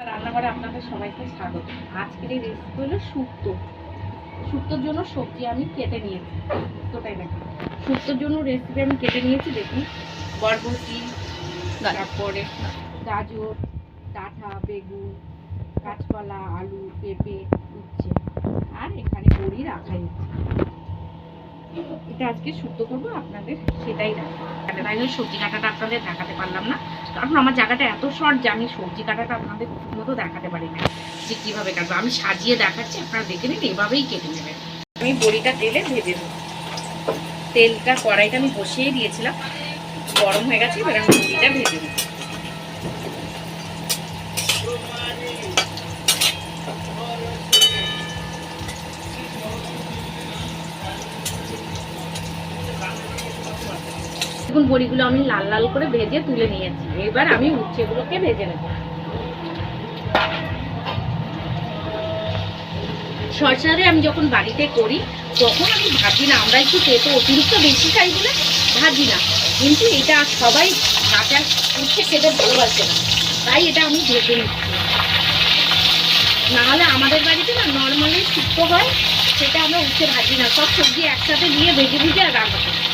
রান্নাঘরে আপনাদের সবাইকে স্বাগত। আজকের এই রেসিপি হলো শুক্তো। শুক্তোর জন্য সবজি আমি কেটে নিয়েছি। শুক্তোটাই দেখি। শুক্তোর জন্য রেসিপি আমি কেটে নিয়েছি, দেখুন। বরবটি, তারপরে গাজর, ডাঁটা, বেগুন, কাঁচকলা, আলু, পেঁপে, উচ্ছে। আর এখানে বড়ি রাখা আছে এটা আজকে শুক্তো করব, আপনাদের সেটাই রাখব তাই সবজি কাটাটা আপনাদের দেখাতে পারলাম না। কারণ আমার জায়গাটা এত শর্ট যে আমি সবজি কাটাটা আপনাদের মতো দেখাতে পারি না যে কীভাবে কাটবো। আমি সাজিয়ে দেখাচ্ছি, আপনারা দেখে নিন, এভাবেই কেটে নেবেন আমি বড়িটা তেলে ভেজে দেবো তেলটা কড়াইটা আমি বসিয়ে দিয়েছিলাম, গরম হয়ে গেছে, এবার আমি বড়িটা ভেজে দেবো বড়িগুলো আমি লাল লাল করে ভেজে তুলে নিয়েছি। এবার আমি উচ্ছেগুলোকে ভেজে নেব। সরষারে আমি যখন বাড়িতে করি, তখন আমি ভাজি না, আমরা একটু তেতো অতিরিক্ত বেশি খাই বলে ভাজি না। কিন্তু এটা সবাই ভাজা উচ্ছে খেতে ভালোবাসে না। তাই এটা আমি ভেজে নিচ্ছি। নাহলে আমাদের বাড়িতে না নর্মালি শুক্তো হয়, সেটা আমরা উচ্ছে ভাজি না। সব সবজি একসাথে নিয়ে ভেজে ভেজে আর রান্না করি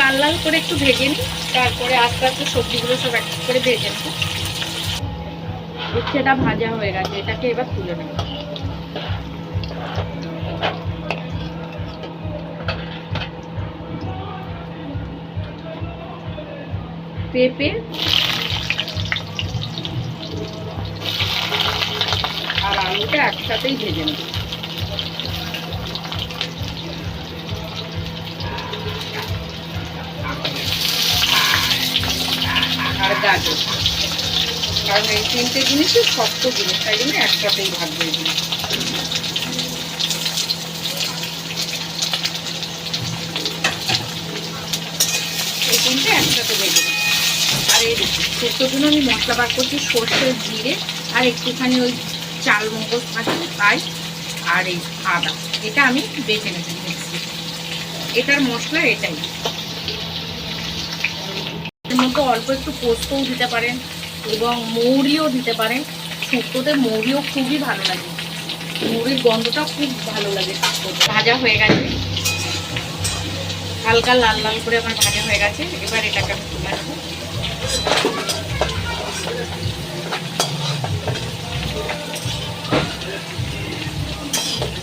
লাল লাল করে একটু ভেজে নিই, তারপরে আস্তে আস্তে সবজিগুলো সব এক করে ভেজে নেব। উচ্ছেটা ভাজা হয়ে গেছে, এটাকে এবার তুলে নেব। পেঁপে, আর আলুটা একসাথেই ভেজে নেব। আর গাজর। কারণ এই তিনটে জিনিসই শক্ত জিনিস, তাই জন্য একসাথেই ভাজবো এগুলো এই তিনটে একসাথে ভেজে। আর এই আমি মশলা বার করছি, সর্ষে, জিরে আর একটুখানি ওই চাল মগজ থাকে তাই আর এই আদা। এটা আমি বেটে নেব এটার মশলা এটাই। অল্প একটু পোস্তও দিতে পারেন এবং মৌরিও দিতে পারেন। শুক্তোতে মৌরিও খুবই ভালো লাগে। মৌরির গন্ধটা খুব ভালো লাগে শুক্তোতে। ভাজা হয়ে গেছে। হালকা লাল লাল করে আমার ভাজা হয়ে গেছে। এবার এটাকে আমি তুলে নেব।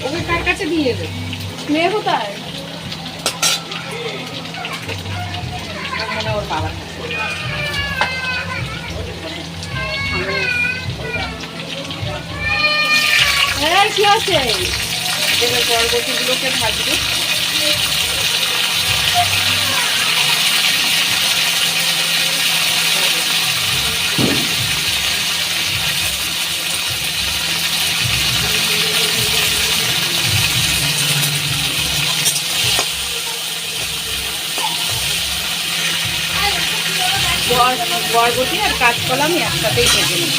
ওকে কার কাছে দিয়ে দেবে? মেয়ে কোথায়? মানে ওর বাবার কি আছে? পরবর্তীগুলোকে ভাজবে। বরবটি আর কাঁচকলা আমি একসাথেই ভেজে নিই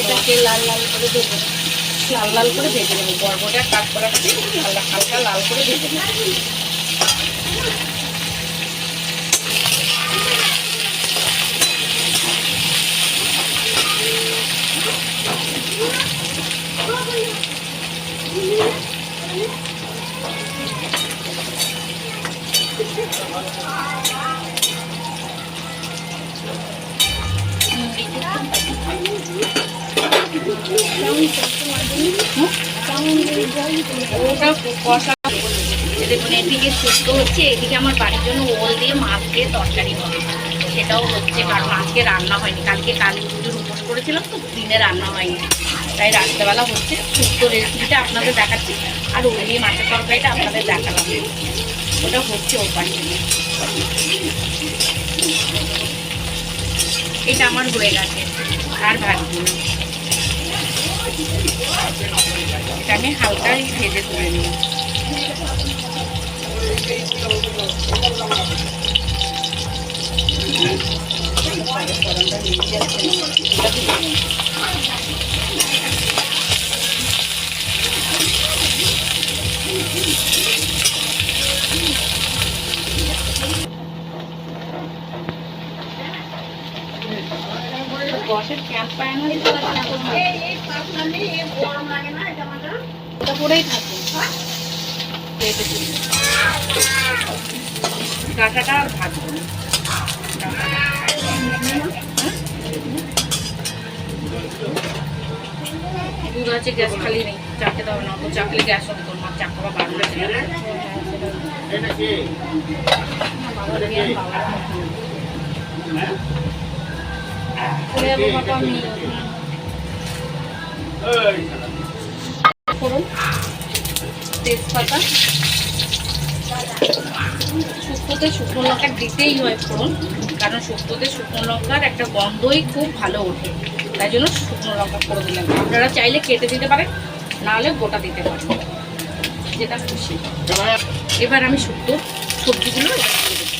এটাকে লাল লাল করে নেব। লাল লাল করে ভেজে নেব। বরবটি আর কাঁচকলাটাকে লাল হালকা লাল করে ভেজে নেব। ওটা কষা। দেখুন এদিকে শুক্তো হচ্ছে, এদিকে আমার বাড়ির জন্য ওল দিয়ে মাছ তরকারি হবে। সেটাও হচ্ছে, কারণ আজকে রান্না হয়নি। কালকে কালী পুজোর উপোস করেছিলাম তো, দিনে রান্না হয়নি। তাই রাত্রেবেলা হচ্ছে শুক্তো রেসিপিটা আপনাদের দেখাচ্ছি, আর ওল দিয়ে মাছের তরকারিটা আপনাদের দেখালাম। ওটা হচ্ছে ওর পাশে এটা আমার হয়ে গেছে, আর না। আমি হালকা ভেজে তুলে নিই। বসের ক্যাম্প পায়ন ডাটাটা আর ভাজবো না ডাঁটাটা দুধ আছে গ্যাস খালি নেই চাপতে দেবে না তো চাপলে গ্যাস হবে তোর মা চাপ বাবা আমি ফোড়ন তেজপাতা। শুক্তোতে শুকনো লঙ্কা দিতেই হয় ফোড়ন, কারণ শুক্তোতে শুকনো লঙ্কার একটা গন্ধই খুব ভালো ওঠে। তাই জন্য শুকনো লঙ্কা করে দিলাম আপনারা চাইলে কেটে দিতে পারেন, নাহলে গোটা দিতে পারেন। যেটা খুশি। এবার আমি শুক্তো সবজিগুলো এবার দিয়ে দেবো।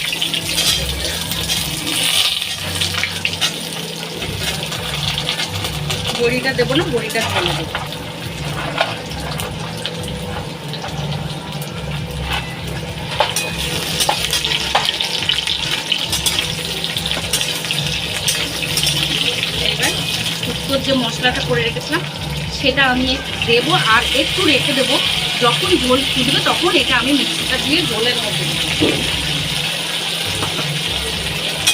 বড়িটা দেবো না, বড়িটা ঢেলে দেবো। শুক্তোর যে মশলাটা করে রেখেছিলাম, সেটা আমি দেবো আর একটু রেখে দেবো। যখন ঝোল ফুটবে তখন এটা আমি মিক্সিটা দিয়ে ঝোলের মধ্যে দেবো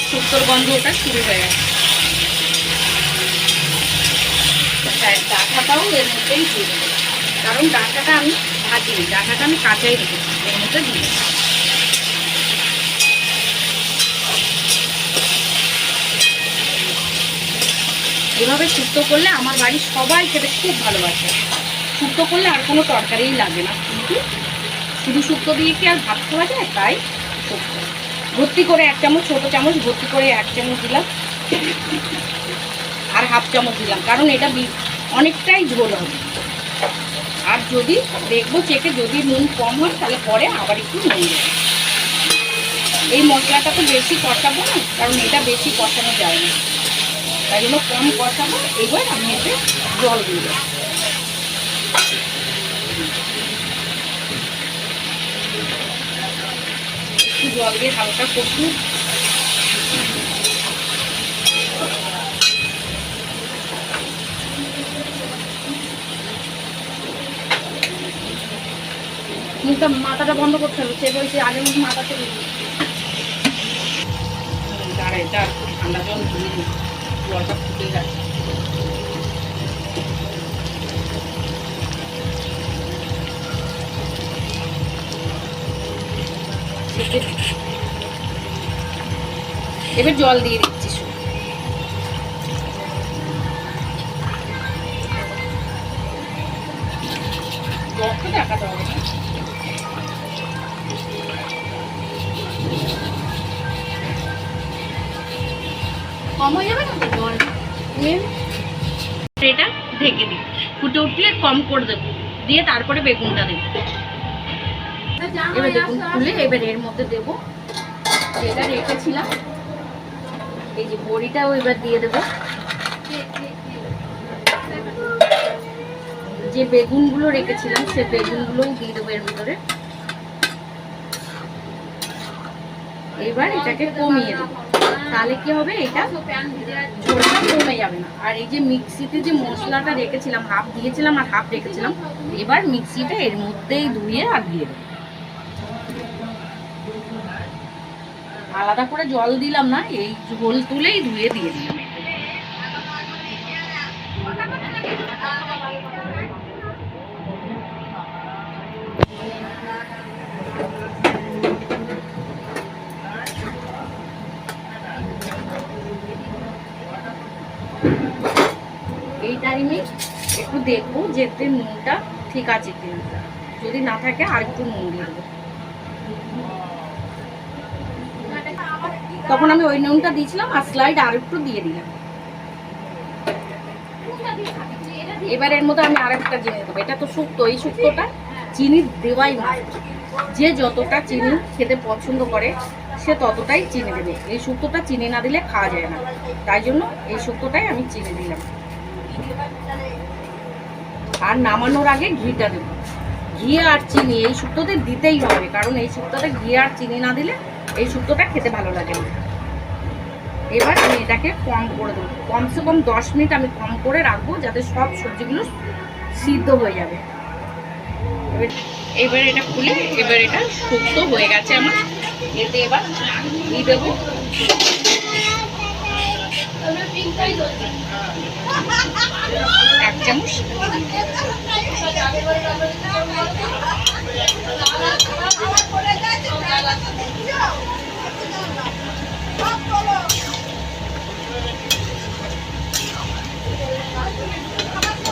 শুক্তোর গন্ধ ওটা শুরু হয়ে গেছে হ্যাঁ, ডাঁটাটাও এর মধ্যেই দিয়ে দেবো। কারণ ডাঁটাটা আমি ভাজিনি, ডাঁটাটা আমি কাঁচাই রেখেছি, এর মধ্যে দিয়ে এভাবে শুক্তো করলে আমার বাড়ির সবাই খেতে খুব ভালোবাসে। শুক্তো করলে আর কোনো তরকারিই লাগে না, কিন্তু শুধু শুক্তো দিয়ে কি আর ভাত খাওয়া যায়? তাই শুক্তো। ভর্তি করে এক চামচ, ছোটো চামচ, ভর্তি করে এক চামচ দিলাম, আর হাফ চামচ দিলাম, কারণ এটা অনেকটাই ঝোল হবে। আর যদি দেখব চেকে যদি নুন কম হয়, তাহলে পরে আবার একটু নুন দেবো। এই মশলাটা তো বেশি কষাবো না, কারণ এটা বেশি কষানো যায় না। তাই জন্য কম কষাবো, এবার আমি এতে জল দিয়ে দেবো। একটু জল দিয়ে হালকা কষু মুখটা মাথাটা বন্ধ করতে হবে সে বলছে আগের মধ্যে মাথা ঠান্ডা জল দিই জলটা ফুটে এবার জল দিয়ে দিচ্ছি উঠলে কম করে দেবো। দিয়ে তারপরে বেগুনটা দেবো। এবার খুলে, এবার এর মধ্যে দেবো। রেখেছিলাম, এই যে বড়িটাও এবার দিয়ে যে বেগুনগুলো রেখেছিলাম, সে বেগুনগুলোও দিয়ে দেবো এর ভিতরে। এবার এটাকে কমিয়ে দেবো। তাহলে কি হবে এটা? ঝোলটা কমে যাবে না। আর এই যে মিক্সিতে যে মশলাটা রেখেছিলাম হাফ দিয়েছিলাম আর হাফ রেখেছিলাম, এবার মিক্সিটা এর মধ্যেই ধুয়ে আর দিয়ে আলাদা করে জল দিলাম না, এই ঝোল তুলেই ধুয়ে দিয়ে দিলাম এই টাইমে একটু দেখব যে নুনটা ঠিক আছে কিনা। যদি না থাকে আর একটু নুন দিয়ে দেবো। তখন আমি ওই নুনটা দিয়েছিলাম আর স্লাইড আর একটু দিয়ে দিলাম। এবার এর মধ্যে আমি আরেকটা জিনিস দেবো। এটা তো শুক্তো, এই শুক্তোটা চিনি দেওয়াই না। যে যতটা চিনি খেতে পছন্দ করে, সে ততটাই চিনি দেবে। এই শুক্তোটা চিনি না দিলে খাওয়া যায় না। তাই জন্য এই শুক্তোটাই আমি চিনি দিলাম। আর নামানোর আগে ঘিটা দেবো। ঘি আর চিনি, এই শুক্তোতে দিতেই হবে, কারণ এই শুক্তোতে ঘি আর চিনি না দিলে এই শুক্তোটা খেতে ভালো লাগে না। এবার আমি এটাকে কম করে দেবো। কমসে কম দশ মিনিট আমি কম করে রাখব, যাতে সব সবজিগুলো সিদ্ধ হয়ে যাবে। এবার- এটা খুলে, এবার এটা শুক্তো হয়ে গেছে আমার। এতে এবার ঘি দেবো। এক চামচ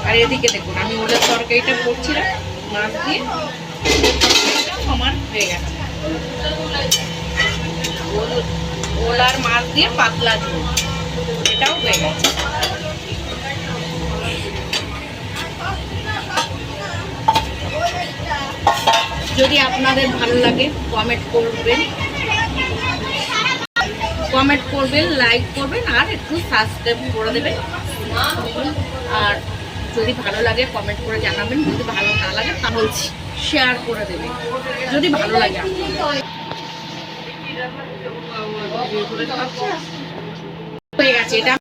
আর এদিকে দেখুন, আমি ওলের তরকারিটা করছিলাম মাছ দিয়ে। আমার হয়ে গেছে। ওল- আর মাছ দিয়ে পাতলা ঝোল। এটাও হয়ে গেছে। যদি আপনাদের ভালো লাগে কমেন্ট করবেন। কমেন্ট করবেন লাইক করবেন, আর একটু সাবস্ক্রাইব করে দেবেন। আর যদি ভালো লাগে কমেন্ট করে জানাবেন। যদি ভালো না লাগে, তা বলছি শেয়ার করে দেবেন। যদি ভালো লাগে হয়ে গেছে, এটা